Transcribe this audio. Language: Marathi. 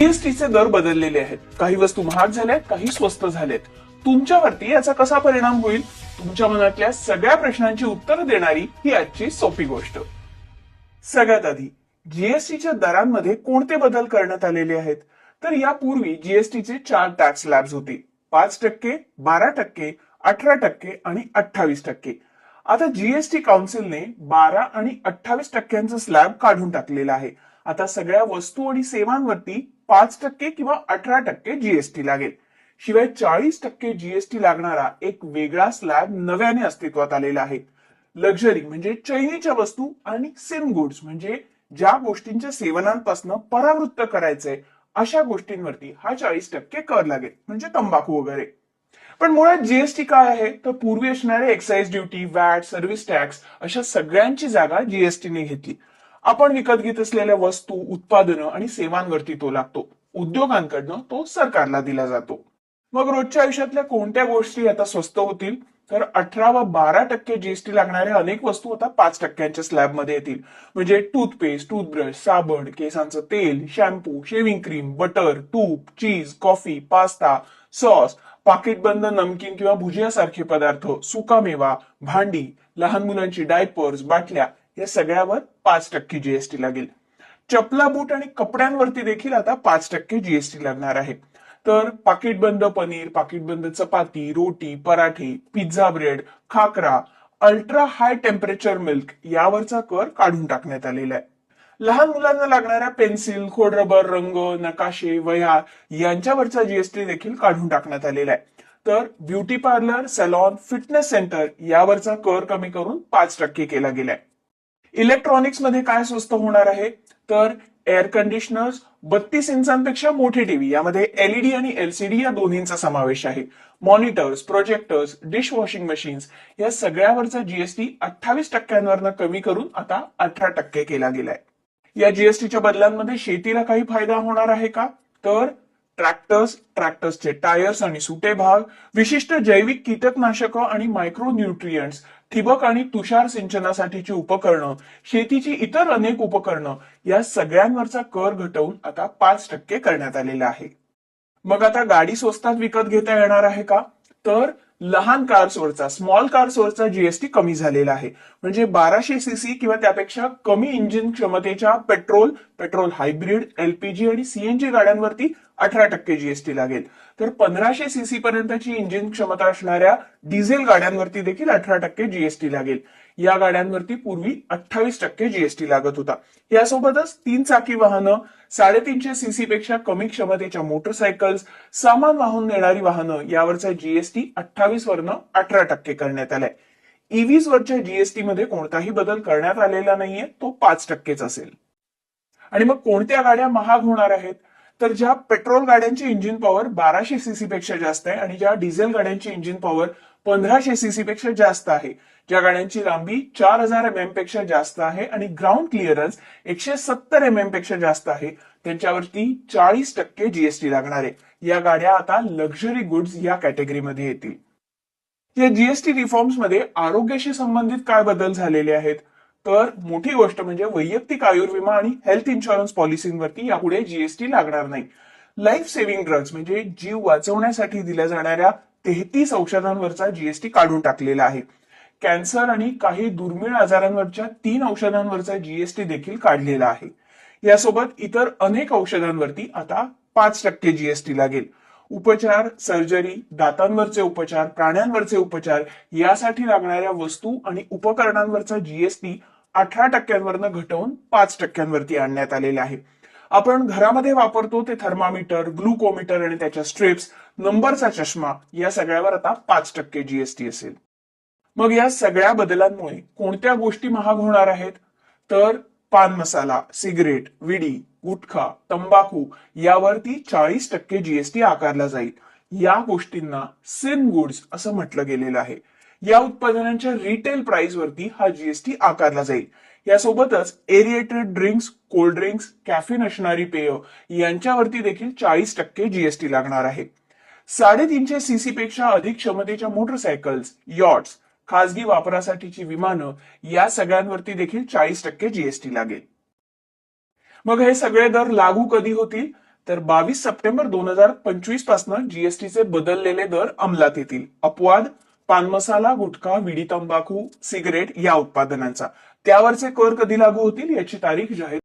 जीएसटीचे दर बदललेले आहेत. काही वस्तू महाग झाल्यात काही स्वस्त झालेत. तुमच्यावरती याचा कसा परिणाम होईल? तुमच्या मनातल्या सगळ्या प्रश्नांची उत्तरं देणारी ही आजची सोपी गोष्ट. सगळ्यात आधी जीएसटीच्या दरांमध्ये कोणते बदल करण्यात आलेले आहेत? तर यापूर्वी जीएसटीचे चार टॅक्स स्लॅब्स होते. पाच टक्के बारा टक्के अठरा टक्के आणि अठ्ठावीस टक्के. आता जीएसटी काउन्सिलने बारा आणि अठ्ठावीस टक्क्यांचा स्लॅब काढून टाकलेला आहे. आता सगळ्या वस्तू आणि सेवांवरती पाच टक्के किंवा अठरा टक्के जीएसटी लागेल. शिवाय चाळीस टक्के जीएसटी लागणारा एक वेगळा स्लॅब नव्याने अस्तित्वात आलेला आहे. लक्झरी म्हणजे चैनीच्या वस्तू आणि सिम गुड्स म्हणजे ज्या गोष्टींच्या सेवनांपासून परावृत्त करायचंय अशा गोष्टींवरती हा चाळीस टक्के कर लागेल म्हणजे तंबाखू वगैरे. पण मुळात जीएसटी काय आहे? तर पूर्वी असणारे excise duty VAT service tax अशा सगळ्यांची जागा जीएसटीने घेतली. आपण विकत घेत असलेल्या वस्तू उत्पादनं आणि सेवांवरती तो लागतो. उद्योगांकडनं तो सरकारला दिला जातो. मग रोजच्या आयुष्यातल्या कोणत्या गोष्टी आता स्वस्त होतील? तर अठरा व बारा टक्के जीएसटी लागणाऱ्या अनेक वस्तू आता पाच टक्क्यांच्या स्लॅबमध्ये येतील. म्हणजे टूथपेस्ट टूथब्रश साबण केसांचं तेल शॅम्पू शेव्हिंग क्रीम बटर तूप चीज कॉफी पास्ता सॉस पाकिटबंद नमकीन किंवा भुजियासारखे पदार्थ सुकामेवा भांडी लहान मुलांची डायपर्स बाटल्या या सगळ्यावर पाच टक्के जीएसटी लागेल. चपला बूट आणि कपड्यांवरती देखील आता पाच टक्के जीएसटी लागणार आहे. तर पाकिटबंद पनीर पाकिटबंद चपाती रोटी पराठे पिझ्झा ब्रेड खाकरा अल्ट्रा हाय टेम्परेचर मिल्क यावरचा कर काढून टाकण्यात आलेला आहे. लहान मुलांना लागणाऱ्या पेन्सिल खोडरबर रंग नकाशे वह्या यांच्यावरचा जीएसटी देखील काढून टाकण्यात आलेला आहे. तर beauty parlour salon fitness centre यावरचा कर कमी करून पाच टक्के केला गेलाय. इलेक्ट्रॉनिक्समध्ये काय स्वस्त होणार आहे? तर एअर कंडिशनर्स बत्तीस इंचांपेक्षा मोठी टीव्ही यामध्ये एलईडी आणि एलसीडी या दोन्हींचा समावेश आहे. Monitors projectors dish washing machines या सगळ्यावरचा जीएसटी अठ्ठावीस टक्क्यांवरनं कमी करून आता अठरा टक्के केला गेलाय. या जीएसटीच्या बदलांमध्ये शेतीला काही फायदा होणार आहे का? तर ट्रॅक्टर्स ट्रॅक्टर्सचे टायर्स आणि सुटे भाग विशिष्ट जैविक कीटकनाशकं आणि मायक्रो न्यूट्रियंट्स ठिबक आणि तुषार सिंचनासाठीची उपकरणं शेतीची इतर अनेक उपकरणं या सगळ्यांवरचा कर घटवून आता पाच टक्के करण्यात आलेला आहे. मग आता गाडी स्वस्तात विकत घेता येणार आहे का? तर लहान कार्सवरचा स्मॉल कार्सवरचा जीएसटी कमी झालेला आहे. म्हणजे बाराशे सीसी किंवा त्यापेक्षा कमी इंजिन क्षमतेच्या पेट्रोल पेट्रोल हायब्रिड एलपीजी आणि सीएनजी गाड्यांवरती अठरा टक्के जीएसटी लागेल. तर पंधराशे सीसी पर्यंतची इंजिन क्षमता असणाऱ्या डिझेल गाड्यांवरती देखील अठरा टक्के जीएसटी लागेल. या गाड्यांवरती पूर्वी अठ्ठावीस टक्के जीएसटी लागत होता. यासोबतच तीन चाकी वाहनं साडेतीनशे सीसी पेक्षा कमी क्षमतेच्या मोटरसायकल्स सामान वाहून नेणारी वाहनं यावरचा जीएसटी अठ्ठावीस वरनं अठरा टक्के करण्यात आलाय. E ईव्हीज वरच्या जीएसटी मध्ये कोणताही बदल करण्यात आलेला नाहीये तो पाच टक्केच असेल. आणि मग कोणत्या गाड्या महाग होणार आहेत? तर ज्या पेट्रोल गाड्यांची इंजिन पॉवर बाराशे सीसी पेक्षा जास्त आहे आणि ज्या डिझेल गाड्यांची इंजिन पॉवर पंधराशे सीसी पेक्षा जास्त आहे ज्या गाड्यांची लांबी चार हजार एम एमपेक्षा जास्त आहे आणि ग्राउंड क्लिअरन्स एकशे सत्तर एम एमपेक्षा जास्त आहे त्यांच्यावरती चाळीस टक्के जीएसटी लागणार आहे. या गाड्या आता लक्झरी गुड्स या कॅटेगरीमध्ये येतील. या जीएसटी रिफॉर्म्समध्ये आरोग्याशी संबंधित काय बदल झालेले आहेत? तर मोठी गोष्ट म्हणजे वैयक्तिक आयुर्विमा आणि हेल्थ इन्शुरन्स पॉलिसींवरती यापुढे जीएसटी लागणार नाही. लाईफ सेव्हिंग ड्रग्ज म्हणजे जीव वाचवण्यासाठी दिल्या जाणाऱ्या तेहतीस औषधांवरचा जीएसटी काढून टाकलेला आहे. कॅन्सर आणि काही दुर्मिळ आजारांवरच्या तीन औषधांवरचा जीएसटी देखील काढलेला आहे. यासोबत इतर अनेक औषधांवरती आता पाच टक्के जीएसटी लागेल. उपचार सर्जरी दातांवरचे उपचार प्राण्यांवरचे उपचार यासाठी लागणाऱ्या वस्तू आणि उपकरणांवरचा जीएसटी अठरा टक्क्यांवरनं घटवून पाच टक्क्यांवरती आणण्यात आलेले आहे. आपण घरामध्ये वापरतो ते थर्मामीटर ग्लुकोमीटर आणि त्याच्या स्ट्रिप्स नंबरचा चष्मा या सगळ्यावर आता पाच टक्के जीएसटी असेल. मग या सगळ्या बदलांमुळे कोणत्या गोष्टी महाग होणार आहेत? तर पान मसाला सिगरेट विडी गुटखा तंबाखू यावरती चाळीस टक्के जीएसटी आकारला जाईल. या गोष्टींना सिन गुड्स असं म्हटलं गेलेलं आहे. या उत्पादनांच्या रिटेल प्राइस वरती हा जीएसटी आकारला जाईल. यासोबतच aerated drinks cold drinks caffeine असणारी पेय यांच्यावरती देखील चाळीस टक्के जीएसटी लागणार आहे. साडेतीनशे सीसी पेक्षा अधिक क्षमतेच्या मोटरसायकल्स यॉट्स खासगी वापरासाठीची विमानं या सगळ्यांवरती देखील चाळीस टक्के जीएसटी लागेल. मग हे सगळे दर लागू कधी होतील? तर बावीस सप्टेंबर दोन हजार पंचवीसपासून जीएसटीचे बदललेले दर अंमलात येतील. अपवाद? पान मसाला गुटखा विडी तंबाखू सिगरेट या उत्पादनांचा. त्यावरचे कर कधी लागू होतील याची तारीख जाहीर